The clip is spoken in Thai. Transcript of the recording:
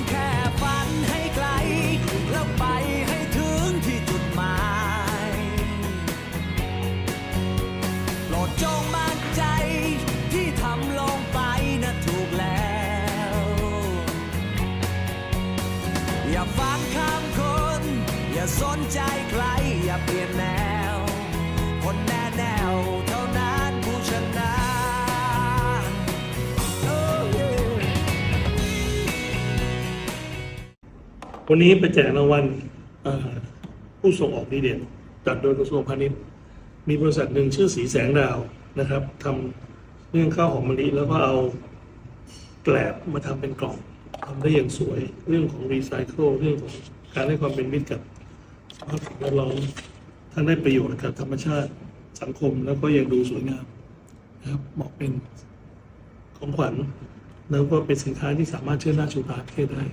งแค่ฝันให้ไกล แล้วไปให้ถึงที่จุดหมายโปรดจงมั่นใจที่ทำลงไปนะถูกแล้ว อย่าฟังคำคน อย่าสนใจใคร อย่าเปลี่ยนแนว วันนี้ไปแจกรางวัลผู้ส่งออกดีเด่นจัดโดยกระทรวงพาณิชย์ มีบริษัทหนึ่งชื่อสีแสงดาวนะครับทำเรื่องข้าวหอมมะลิแล้วก็เอาแกลบมาทำเป็นกล่องทำได้อย่างสวย เรื่องของรีไซเคิลเรื่องของการให้ความเป็นมิตรกับสภาพแวดล้อมทั้งได้ประโยชน์กับธรรมชาติสังคมแล้วก็ยังดูสวยงามนะครับเหมาะเป็นของขวัญแล้วก็เป็นสินค้าที่สามารถเชื่อหน้าชูตาประเทศได้